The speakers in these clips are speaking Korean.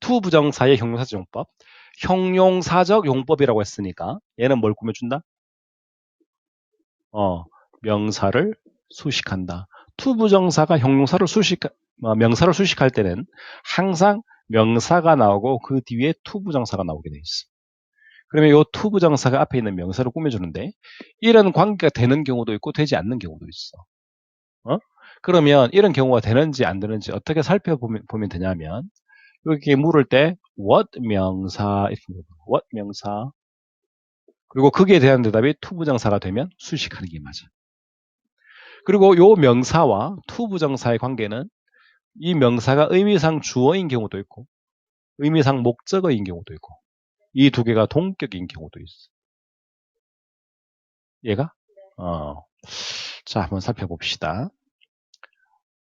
투 부정사의 형용사적 용법. 형용사적 용법이라고 했으니까 얘는 뭘 꾸며준다? 어, 명사를 수식한다. 투 부정사가 형용사를 수식, 어, 명사를 수식할 때는 항상 명사가 나오고 그 뒤에 투 부정사가 나오게 돼 있어. 그러면 이 투 부정사가 앞에 있는 명사를 꾸며주는데 이런 관계가 되는 경우도 있고 되지 않는 경우도 있어. 어? 그러면 이런 경우가 되는지 안 되는지 어떻게 살펴보면 보면 되냐면 이렇게 물을 때 what 명사 what 명사 그리고 거기에 대한 대답이 투부정사가 되면 수식하는 게 맞아. 그리고 요 명사와 투부정사의 관계는 이 명사가 의미상 주어인 경우도 있고 의미상 목적어인 경우도 있고 이 두 개가 동격인 경우도 있어. 얘가? 어. 자, 한번 살펴봅시다.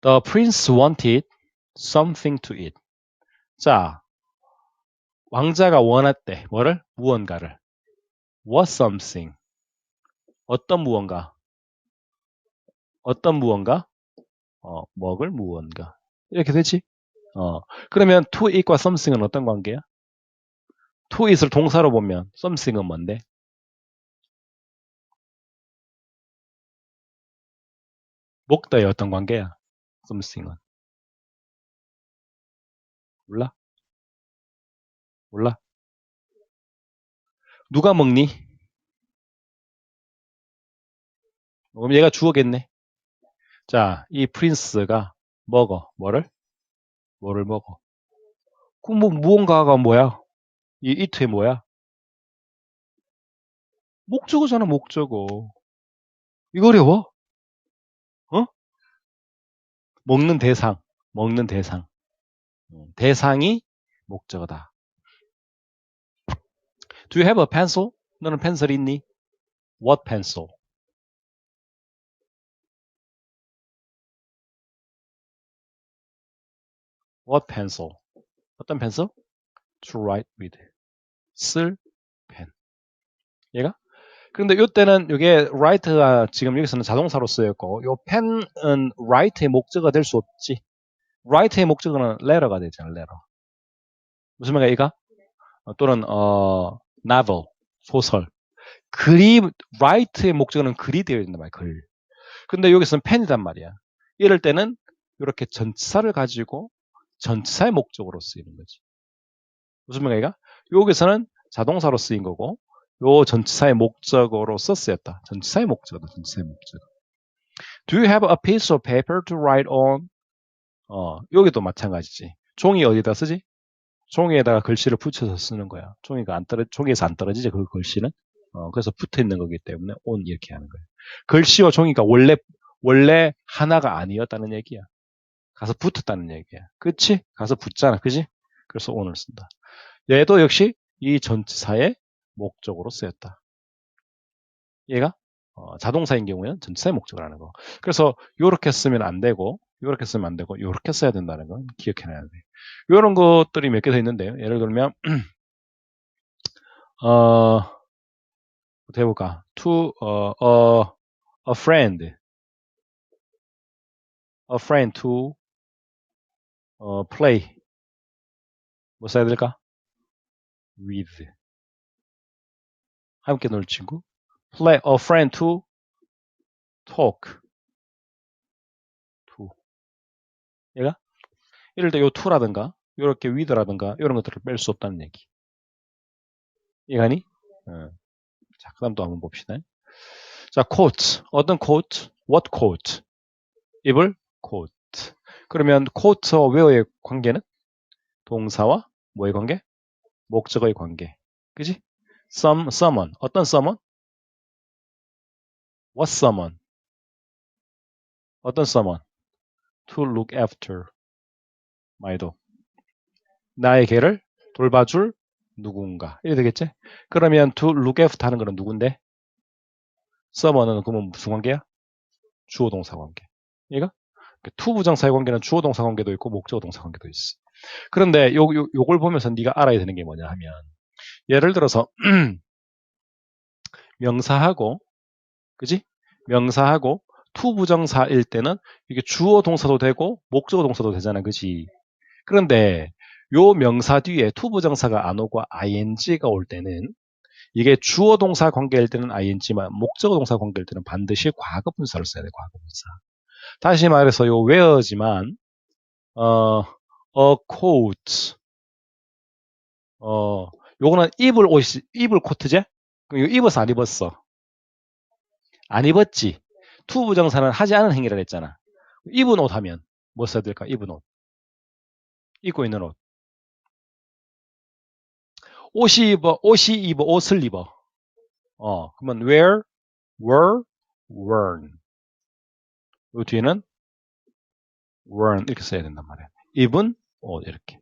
The prince wanted something to eat. 자, 왕자가 원했대. 뭐를? 무언가를. What something? 어떤 무언가? 어떤 무언가? 어, 먹을 무언가. 이렇게 되지? 어, 그러면 to eat과 something은 어떤 관계야? to eat을 동사로 보면 something은 뭔데? 먹다의 어떤 관계야? something은. 몰라? 몰라? 누가 먹니? 그럼 얘가 주어겠네. 자, 이 프린스가 먹어. 뭐를? 뭐를 먹어? 그럼 뭐 무언가가 뭐야? 이 이트의 뭐야? 목적어잖아, 목적어. 이거 어려워? 어? 먹는 대상, 먹는 대상. 음, 대상이 목적어다. Do you have a pencil? 너는 펜슬 있니? What pencil? What pencil? 어떤 펜슬? To write with. 쓸 펜. 얘가? 그런데 이때는 이게 write가 지금 여기서는 자동사로 쓰였고 이 펜은 write의 목적어가 될수 없지. Write의 목적어는 letter가 되잖아, letter. 무슨 말이야, 이가? 어, 또는 어 novel, 소설. write의 목적어는 글이 되어 있는 말이야, 글. 근데 여기서는 펜이단 말이야. 이럴 때는 이렇게 전치사를 가지고 전치사의 목적으로 쓰이는 거지. 무슨 말이야? 여기서는 자동사로 쓰인 거고 요 전치사의 목적어로써 쓰였다. 전치사의 목적어다. 전치사의 목적어. Do you have a piece of paper to write on? 어, 여기도 마찬가지지. 종이 어디다 쓰지? 종이에다가 글씨를 붙여서 쓰는 거야. 종이가 안 떨어, 종이에서 안 떨어지지, 그 글씨는. 어, 그래서 붙어 있는 거기 때문에 on 이렇게 하는 거야. 글씨와 종이가 원래, 원래 하나가 아니었다는 얘기야. 가서 붙었다는 얘기야. 그치? 가서 붙잖아. 그지? 그래서 on을 쓴다. 얘도 역시 이 전치사의 목적으로 쓰였다. 얘가 어, 자동사인 경우에는 전치사의 목적을 하는 거. 그래서 이렇게 쓰면 안 되고 이렇게 쓰면 안 되고 이렇게 써야 된다는 건 기억해놔야 돼. 이런 것들이 몇 개 더 있는데요. 예를 들면 어, 어떻게 해볼까? To 어, 어, a friend, a friend to 어, play 뭐 써야 될까? with 함께 놀 친구 play a friend to talk 얘가 이럴 때요 to라든가 이렇게 with라든가 이런 것들을 뺄 수 없다는 얘기 이해가니? 어. 자, 그 다음 또 한번 봅시다. 자, coat. 어떤 coat? What coat? 입을 coat. 그러면 coat와 where의 관계는? 동사와 뭐의 관계? 목적어의 관계. 그지? some, someone. 어떤 someone? What someone? 어떤 someone? To look after. my dog. 나의 개를 돌봐줄 누군가. 이래 되겠지? 그러면 to look after 하는 거는 누군데? someone은 그러면 무슨 관계야? 주어 동사 관계. 얘가? to 부정사의 관계는 주어 동사 관계도 있고 목적어 동사 관계도 있어. 그런데 요, 요, 요걸 보면서 네가 알아야 되는 게 뭐냐 하면 예를 들어서 명사하고 그지? 명사하고 투 부정사일 때는 이게 주어 동사도 되고 목적어 동사도 되잖아. 그지? 그런데 요 명사 뒤에 투부정사가 안 오고 ing가 올 때는 이게 주어 동사 관계일 때는 ing만 목적어 동사 관계일 때는 반드시 과거 분사를 써야 돼 과거 분사. 다시 말해서 요 where지만 어 a coat 어 요거는 입을 옷이 입을 코트제? 그럼 이거 입어서 안 입었어. 안 입었지. 투부정사는 하지 않은 행위를 했잖아. 입은 옷 하면 뭐 써야 될까? 입은 옷. 입고 있는 옷. 옷이 입어, 옷이 입어, 옷을 입어. 어, 그러면 wear, were, worn. 이 뒤에는 worn 이렇게 써야 된단 말이야. 입은 옷 이렇게.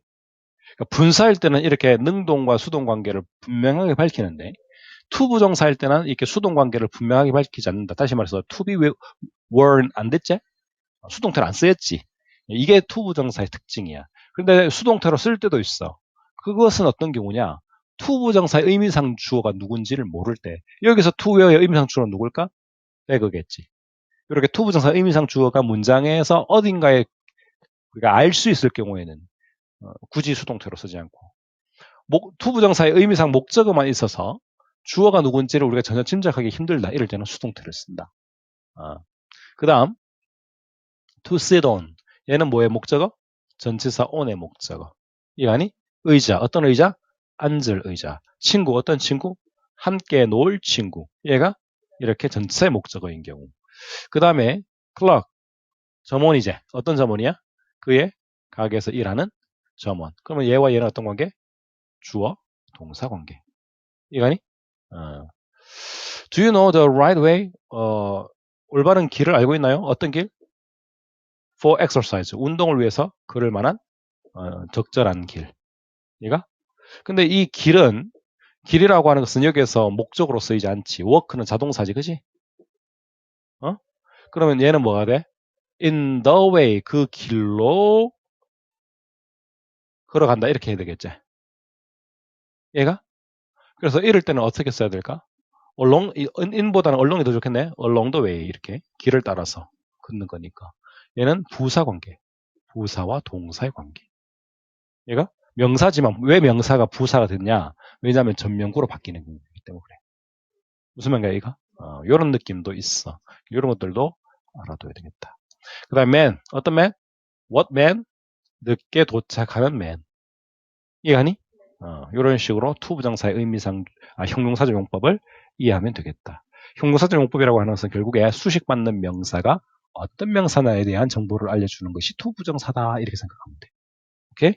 그러니까 분사할 때는 이렇게 능동과 수동 관계를 분명하게 밝히는데 투부정사일 때는 이렇게 수동 관계를 분명하게 밝히지 않는다. 다시 말해서 to be worn 안 됐지? 수동태를 안 쓰였지. 이게 투부정사의 특징이야. 근데 수동태로 쓸 때도 있어. 그것은 어떤 경우냐? 투부정사의 의미상 주어가 누군지를 모를 때 여기서 투웨어의 의미상 주어는 누굴까? 백어겠지. 이렇게 투부정사 의미상 주어가 문장에서 어딘가에 우리가 알 수 있을 경우에는 어, 굳이 수동태로 쓰지 않고 목, 투부정사의 의미상 목적어만 있어서 주어가 누군지를 우리가 전혀 짐작하기 힘들다. 이럴 때는 수동태를 쓴다. 어. 그 다음 to sit on 얘는 뭐의 목적어? 전치사 on의 목적어. 이아니 의자. 어떤 의자? 앉을 의자. 친구. 어떤 친구? 함께 놀 친구. 얘가 이렇게 전치사의 목적어인 경우. 그 다음에 clerk. 점원이제. 어떤 점원이야? 그의 가게에서 일하는 점원. 그러면 얘와 얘는 어떤 관계? 주어, 동사 관계. 이거니? 어. Do you know the right way? 어, 올바른 길을 알고 있나요? 어떤 길? For exercise. 운동을 위해서 걸을 만한 어, 적절한 길. 얘가? 근데 이 길은 길이라고 하는 것은 여기에서 목적으로 쓰이지 않지. 워크는 자동사지, 그지? 어? 그러면 얘는 뭐가 돼? In the way, 그 길로 걸어간다. 이렇게 해야 되겠지. 얘가? 그래서 이럴 때는 어떻게 써야 될까? along, in보다는 along이 더 좋겠네. the way, 이렇게. 길을 따라서 걷는 거니까. 얘는 부사 관계. 부사와 동사의 관계. 얘가 명사지만 왜 명사가 부사가 됐냐? 왜냐하면 전명구로 바뀌는 거기 때문에 그래. 무슨 말인가? 어, 이런 느낌도 있어. 이런 것들도 알아둬야 되겠다. 그 다음 man. 어떤 man? What man? 늦게 도착하는 man. 이해하니? 어, 이런 식으로 투부정사의 의미상 아, 형용사적 용법을 이해하면 되겠다. 형용사적 용법이라고 하는 것은 결국에 수식받는 명사가 어떤 명사나에 대한 정보를 알려주는 것이 투부정사다 이렇게 생각하면 돼. 오케이?